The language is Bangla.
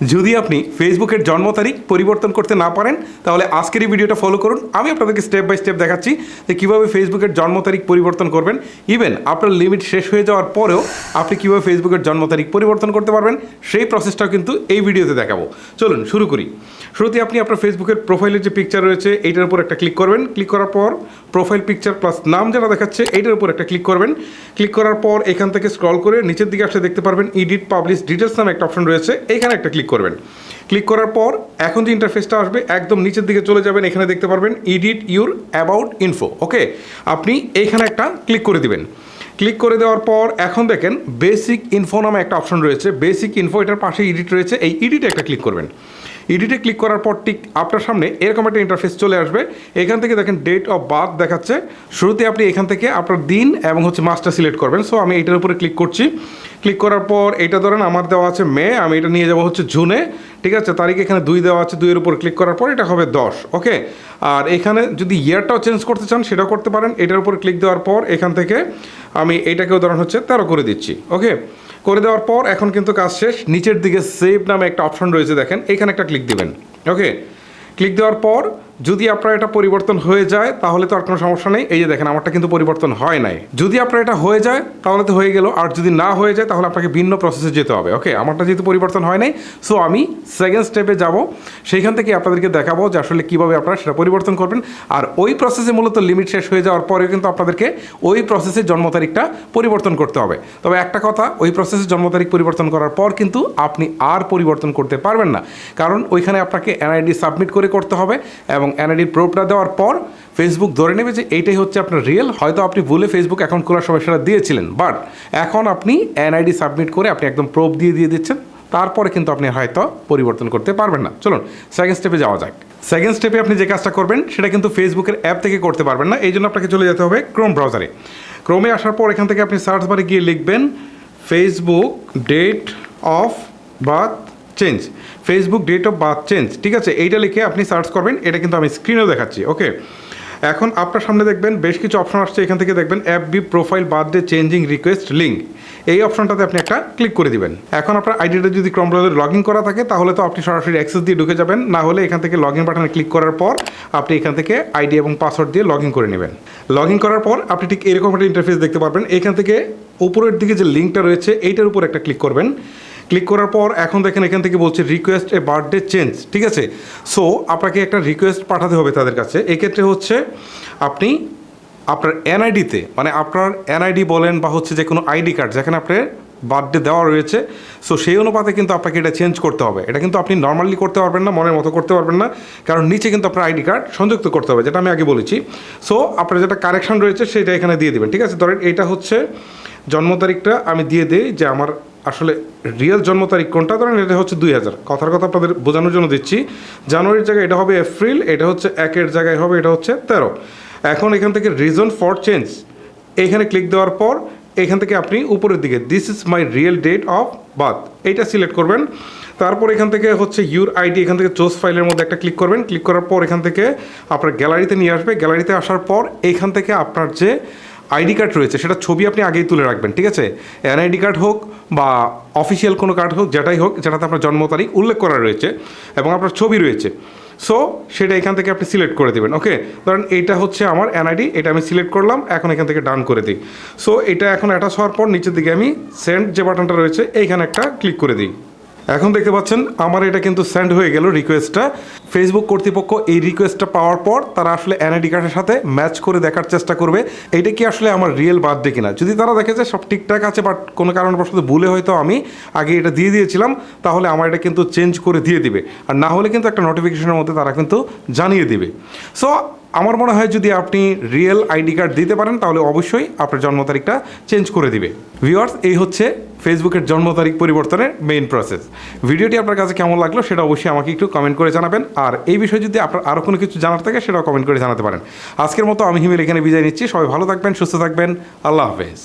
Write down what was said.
যদি আপনি ফেসবুকের জন্ম তারিখ পরিবর্তন করতে না পারেন, তাহলে আজকের এই ভিডিওটা ফলো করুন। আমি আপনাদেরকে স্টেপ বাই স্টেপ দেখাচ্ছি যে কীভাবে ফেসবুকের জন্ম তারিখ পরিবর্তন করবেন। ইভেন আপনার লিমিট শেষ হয়ে যাওয়ার পরেও আপনি কীভাবে ফেসবুকের জন্ম তারিখ পরিবর্তন করতে পারবেন, সেই প্রসেসটাও কিন্তু এই ভিডিওতে দেখাবো। চলুন, শুরু করি। শুরুতে আপনি আপনার ফেসবুকের প্রোফাইলের যে পিকচার রয়েছে, এইটার উপর একটা ক্লিক করবেন। ক্লিক করার পর প্রোফাইল পিকচার প্লাস নাম যেটা দেখাচ্ছে, এইটার উপর একটা ক্লিক করবেন। ক্লিক করার পর এখান থেকে স্ক্রল করে নিচের দিকে আসলে দেখতে পারবেন ইডিট পাবলিশ ডিটেলস নামে একটা অপশন রয়েছে এইখানে একটা ক্লিক করবেন। ক্লিক করার পর এখন যে ইন্টারফেসটা আসবে, একদম নিচের দিকে চলে যাবেন, এখানে দেখতে পারবেন edit your about info okay আপনি এইখানে একটা ক্লিক করে দিবেন। ক্লিক করে দেওয়ার পর এখন দেখেন বেসিক ইনফো নামে একটা অপশন রয়েছে। বেসিক ইনফো এটার পাশে ইডিট রয়েছে। এই ইডিটে একটা ক্লিক করবেন। ইডিটে ক্লিক করার পর ঠিক আপনার সামনে এরকম একটা ইন্টারফেস চলে আসবে। এখান থেকে দেখেন ডেট অফ বার্থ দেখাচ্ছে। শুরুতে আপনি এখান থেকে আপনার দিন এবং হচ্ছে মাসটা সিলেক্ট করবেন। সো আমি এটার উপরে ক্লিক করছি। ক্লিক করার পর এটা ধরেন আমার দেওয়া আছে মে, আমি এটা নিয়ে যাব হচ্ছে জুনে, ঠিক আছে? তারিখ এখানে দুই দেওয়া আছে, দুইয়ের উপর ক্লিক করার পর এটা হবে দশ, ওকে? আর এখানে যদি ইয়ারটাও চেঞ্জ করতে চান, সেটাও করতে পারেন। এটার উপর ক্লিক দেওয়ার পর এখান থেকে আমি এটাকেও ধরেন হচ্ছে তেরো করে দিচ্ছি, ওকে? করে দেওয়ার পর এখন কিন্তু কাজ শেষ। নিচের দিকে সেভ নামে একটা অপশন রয়েছে, দেখেন। এখানে একটা ক্লিক দিবেন, ওকে? ক্লিক দেওয়ার পর যদি আপনার এটা পরিবর্তন হয়ে যায়, তাহলে তো আর কোনো সমস্যা নেই। এই যে দেখেন, আমারটা কিন্তু পরিবর্তন হয় নাই। যদি আপনার এটা হয়ে যায়, তাহলে তো হয়ে গেল। আর যদি না হয়ে যায়, তাহলে আপনাকে ভিন্ন প্রসেসে যেতে হবে। ওকে আমারটা যেহেতু পরিবর্তন হয় নাই সো আমি সেকেন্ড স্টেপে যাব। সেইখান থেকে আপনাদেরকে দেখাবো যে আসলে কীভাবে আপনারা সেটা পরিবর্তন করবেন। আর ওই প্রসেসে মূলত লিমিট শেষ হয়ে যাওয়ার পরে কিন্তু আপনাদেরকে ওই প্রসেসে জন্ম তারিখটা পরিবর্তন করতে হবে। তবে একটা কথা, ওই প্রসেসে জন্ম তারিখ পরিবর্তন করার পর কিন্তু আপনি আর পরিবর্তন করতে পারবেন না। কারণ ওইখানে আপনাকে এনআইডি সাবমিট করে করতে হবে এবং এনআইডির প্রুফটা দেওয়ার পর ফেসবুক ধরে নেবে যে এইটাই হচ্ছে আপনার রিয়েল হয়তো আপনি ভুলে ফেসবুক অ্যাকাউন্ট খোলার সময় সেটা দিয়েছিলেন বাট এখন আপনি এনআইডি সাবমিট করে আপনি একদম প্রুফ দিয়ে দিয়ে দিচ্ছেন। তারপরে কিন্তু আপনি হয়তো পরিবর্তন করতে পারবেন না। চলুন সেকেন্ড স্টেপে যাওয়া যাক। সেকেন্ড স্টেপে আপনি যে কাজটা করবেন, সেটা কিন্তু ফেসবুকের অ্যাপ থেকে করতে পারবেন না। এই জন্য আপনাকে চলে যেতে হবে ক্রোম ব্রাউজারে ক্রোমে আসার পর এখান থেকে আপনি সার্চ বারে গিয়ে লিখবেন Facebook date of birth change Facebook date of birth change ঠিক আছে? এইটা লিখে আপনি সার্চ করবেন। এটা কিন্তু আমি স্ক্রিনেও দেখাচ্ছি ওকে এখন আপনার সামনে দেখবেন বেশ কিছু অপশন আসছে। এখান থেকে দেখবেন app B profile birthday changing request link এই অপশনটাতে আপনি একটা ক্লিক করে দিবেন। এখন আপনার আইডিটা যদি ক্রম লগ ইন করা থাকে, তাহলে তো আপনি সরাসরি অ্যাক্সেস দিয়ে ঢুকে যাবেন। না হলে এখান থেকে লগ ইন বাটনে ক্লিক করার পর আপনি এখান থেকে আইডি এবং পাসওয়ার্ড দিয়ে লগ ইন করে নেবেন। লগ ইন করার পর আপনি ঠিক এরকম একটা ইন্টারফেস দেখতে পারবেন। এখান থেকে উপরের দিকে যে লিঙ্কটা রয়েছে, এইটার উপর একটা ক্লিক করবেন। ক্লিক করার পর এখন দেখেন এখান থেকে বলছে রিকোয়েস্ট এ বার্থডে চেঞ্জ ঠিক আছে? সো আপনাকে একটা রিকোয়েস্ট পাঠাতে হবে তাদের কাছে। এক্ষেত্রে হচ্ছে আপনি আপনার এনআইডিতে মানে আপনার এনআইডি বলেন বা হচ্ছে যে কোনো আইডি কার্ড যেখানে আপনার বার্থডে দেওয়া রয়েছে সো সেই অনুপাতে কিন্তু আপনাকে এটা চেঞ্জ করতে হবে। এটা কিন্তু আপনি নর্মালি করতে পারবেন না, মনের মতো করতে পারবেন না, কারণ নিচে কিন্তু আপনার আইডি কার্ড সংযুক্ত করতে হবে, যেটা আমি আগে বলেছি। সো আপনার যেটা কারেকশন রয়েছে, সেটা এখানে দিয়ে দেবেন, ঠিক আছে? ধরেন এটা হচ্ছে জন্ম তারিখটা আমি দিয়ে দিই যে আমার আসলে রিয়েল জন্ম তারিখ কোনটা? ধরেন এটা হচ্ছে দুই হাজার। কথার কথা আপনাদের বোঝানোর জন্য দিচ্ছি। জানুয়ারির জায়গায় এটা হবে এপ্রিল, এটা হচ্ছে একের জায়গায় হবে, এটা হচ্ছে তেরো। এখন এখান থেকে রিজন ফর চেঞ্জ এইখানে ক্লিক দেওয়ার পর এখান থেকে আপনি উপরের দিকে this is my real date of birth এইটা সিলেক্ট করবেন। তারপর এখান থেকে হচ্ছে ইউর আইডি এখান থেকে চোজ ফাইলের মধ্যে একটা ক্লিক করবেন। ক্লিক করার পর এখান থেকে আপনার গ্যালারিতে নিয়ে আসবে। গ্যালারিতে আসার পর এখান থেকে আপনার যে আইডি কার্ড রয়েছে, সেটা ছবি আপনি আগেই তুলে রাখবেন, ঠিক আছে? এনআইডি কার্ড হোক বা অফিসিয়াল কোনো কার্ড হোক, যেটাই হোক, যেটাতে আপনার জন্ম তারিখ উল্লেখ করা রয়েছে এবং আপনার ছবি রয়েছে। সো সেটা এখান থেকে আপনি সিলেক্ট করে দেবেন ওকে ধরেন এইটা হচ্ছে আমার এনআইডি, এটা আমি সিলেক্ট করলাম, এখন এখান থেকে ডান করে দিই। সো এটা এখন অ্যাটাচ হওয়ার পর নিচের দিকে আমি সেন্ড যে বাটনটা রয়েছে, এইখানে একটা ক্লিক করে দিই। এখন দেখতে পাচ্ছেন, আমার এটা কিন্তু সেন্ড হয়ে গেল রিকোয়েস্টটা ফেসবুক কর্তৃপক্ষ এই রিকোয়েস্টটা পাওয়ার পর তারা আসলে এনআইডি কার্ডের সাথে ম্যাচ করে দেখার চেষ্টা করবে। এইটা কি আসলে আমার রিয়েল বার্থডে কিনা? যদি তারা দেখে যে সব ঠিকঠাক আছে বাট কোনো কারণবশত ভুলে হয়তো আমি আগে এটা দিয়ে দিয়েছিলাম, তাহলে আমার এটা কিন্তু চেঞ্জ করে দিয়ে দিবে। আর না হলে কিন্তু একটা নোটিফিকেশনের মধ্যে তারা কিন্তু জানিয়ে দিবে। সো আমার মনে হয় যদি আপনি রিয়েল আইডি কার্ড দিতে পারেন, তাহলে অবশ্যই আপনার জন্ম তারিখটা চেঞ্জ করে দিবে। ভিওয়ার্স এই হচ্ছে ফেসবুকের জন্ম তারিখ পরিবর্তনের মেইন প্রসেস ভিডিওটি আপনার কাছে কেমন লাগল সেটা অবশ্যই আমাকে একটু কমেন্ট করে জানাবেন। আর এই বিষয়ে যদি আপনার আরও কোনো কিছু জানার থাকে, সেটাও কমেন্ট করে জানাতে পারেন। আজকের মতো আমি হিমেল এখানে বিজয় নিচ্ছি। সবাই ভালো থাকবেন, সুস্থ থাকবেন। আল্লাহ হাফেজ।